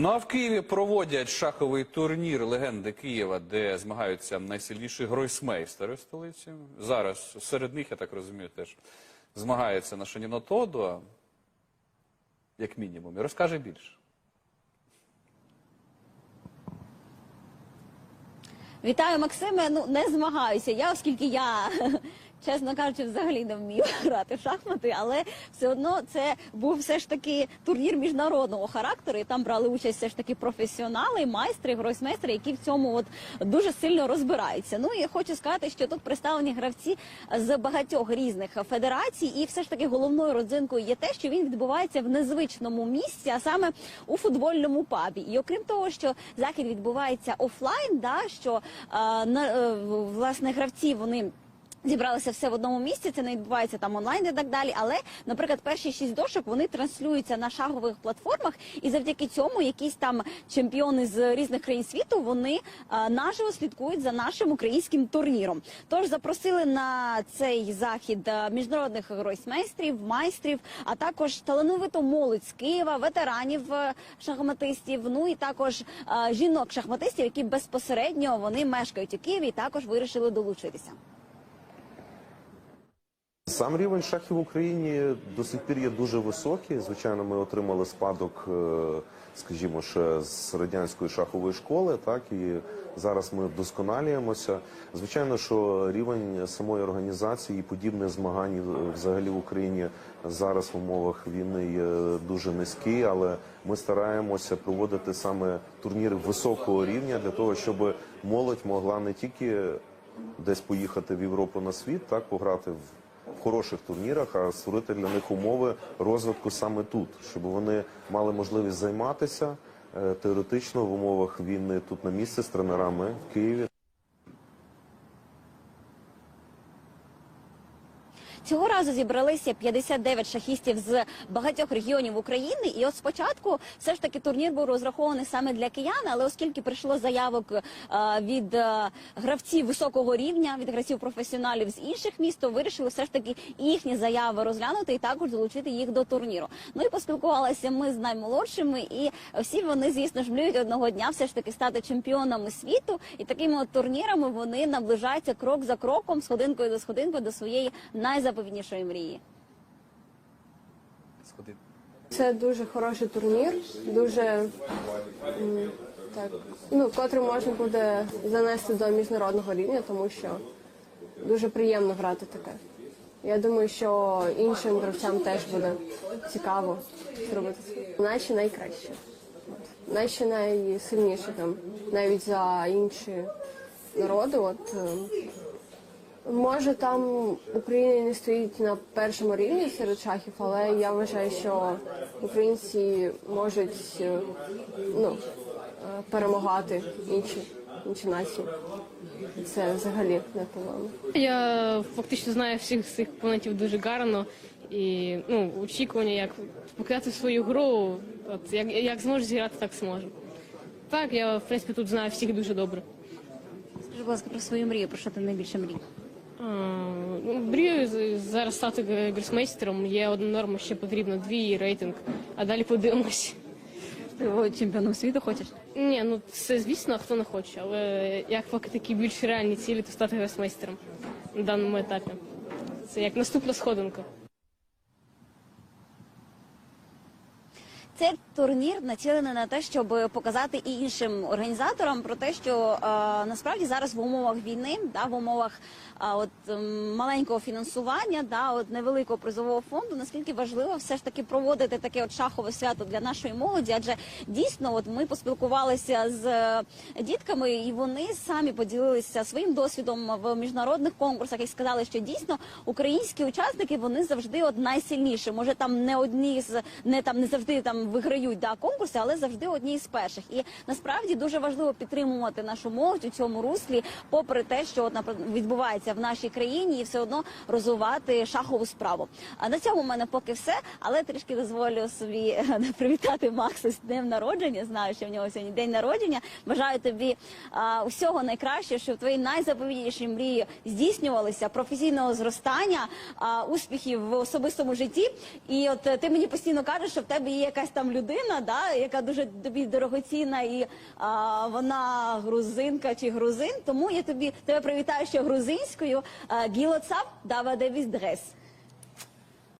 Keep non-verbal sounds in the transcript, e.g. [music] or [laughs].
Ну а в Києві проводять шаховий турнір легенди Києва, де змагаються найсильніші гройсмейстери столиці. Зараз серед них, я так розумію, теж змагається наша Ніно Тодо, як мінімум. І розкаже більше. Вітаю, Максиме. Ну не змагаюся. Я, оскільки я. Чесно кажучи, взагалі не вмію [laughs] грати в шахмати, але все одно це був все ж таки турнір міжнародного характеру. І там брали участь все ж таки професіонали, майстри, гройсмейстери, які в цьому от дуже сильно розбираються. Ну і хочу сказати, що тут представлені гравці з багатьох різних федерацій, і все ж таки головною родзинкою є те, що він відбувається в незвичному місці, а саме у футбольному пабі. І окрім того, що захід відбувається офлайн, да що е, на е, власне гравці вони. Зібралися все в одному місці, це не відбувається там онлайн і так далі. Але, наприклад, перші шість дошок вони транслюються на шагових платформах, і завдяки цьому якісь там чемпіони з різних країн світу вони а, наживо слідкують за нашим українським турніром. Тож запросили на цей захід міжнародних гройсмейстрів, майстрів, а також талановиту молодь з Києва, ветеранів шахматистів. Ну і також а, жінок шахматистів, які безпосередньо вони мешкають у Києві, і також вирішили долучитися. Сам рівень шахів в Україні до сих пір є дуже високий. Звичайно, ми отримали спадок, е, скажімо, ще з радянської шахової школи, так і зараз ми вдосконалюємося. Звичайно, що рівень самої організації і подібних змагань е, взагалі в Україні зараз в умовах війни є дуже низький, але ми стараємося проводити саме турніри високого рівня для того, щоб молодь могла не тільки десь поїхати в Європу на світ, так пограти в в хороших турнірах, а створити для них умови розвитку саме тут, щоб вони мали можливість займатися е, теоретично в умовах війни тут на місці з тренерами в Києві. Цього разу зібралися 59 шахістів з багатьох регіонів України. І от спочатку все ж таки турнір був розрахований саме для киян, але оскільки прийшло заявок е, від е, гравців високого рівня, від гравців професіоналів з інших міст, то вирішили все ж таки їхні заяви розглянути і також долучити їх до турніру. Ну і поспілкувалися ми з наймолодшими, і всі вони, звісно ж, мріють одного дня все ж таки стати чемпіонами світу. І такими от турнірами вони наближаються крок за кроком, сходинкою за сходинкою до своєї найзаповітнішої мрії. Це дуже хороший турнір, дуже м, так, ну, котрий можна буде занести до міжнародного рівня, тому що дуже приємно грати таке. Я думаю, що іншим гравцям теж буде цікаво зробити це. Наші найкращі. От. Наші найсильніші там, навіть за інші народи. От, е, Може, там Україна не стоїть на першому рівні серед шахів, але я вважаю, що українці можуть е, ну, е, перемагати інші, інші нації. Це взагалі не по-моєму. Я фактично знаю всіх цих опонентів дуже гарно і ну, очікування, як показати свою гру, от як, як зможу зіграти, так зможу. Так, я в принципі тут знаю всіх дуже добре. Скажи, будь ласка, про свою мрію, про що ти найбільше мрій? Ну, Мрію зараз стати гросмейстером. Є одна норма, ще потрібно дві рейтинг, а далі подивимось. Ти чемпіоном світу хочеш? Ні, ну це звісно, хто не хоче, але як поки такі більш реальні цілі, то стати гросмейстером на даному етапі. Це як наступна сходинка. Цей турнір націлений на те, щоб показати і іншим організаторам про те, що е, насправді зараз в умовах війни, да, в умовах е, от маленького фінансування, да, от невеликого призового фонду, наскільки важливо все ж таки проводити таке от шахове свято для нашої молоді, адже дійсно, от ми поспілкувалися з е, дітками, і вони самі поділилися своїм досвідом в міжнародних конкурсах і сказали, що дійсно українські учасники вони завжди от найсильніші. Може, там не одні з не там не завжди там виграють да конкурси, але завжди одні з перших. І насправді дуже важливо підтримувати нашу молодь у цьому руслі, попри те, що от відбувається в нашій країні, і все одно розвивати шахову справу. А на цьому в мене поки все. Але трішки дозволю собі [laughs] привітати Макса з днем народження. Знаю, що в нього сьогодні день народження. Бажаю тобі а, усього найкращого, щоб твої найзаповітніші мрії здійснювалися, професійного зростання, а, успіхів в особистому житті. І от ти мені постійно кажеш, що в тебе є якась там людина, да, яка дуже тобі дорогоцінна, і а, вона грузинка чи грузин. Тому я тобі тебе привітаю ще грузинською. Гілоцап дава девіс дрес.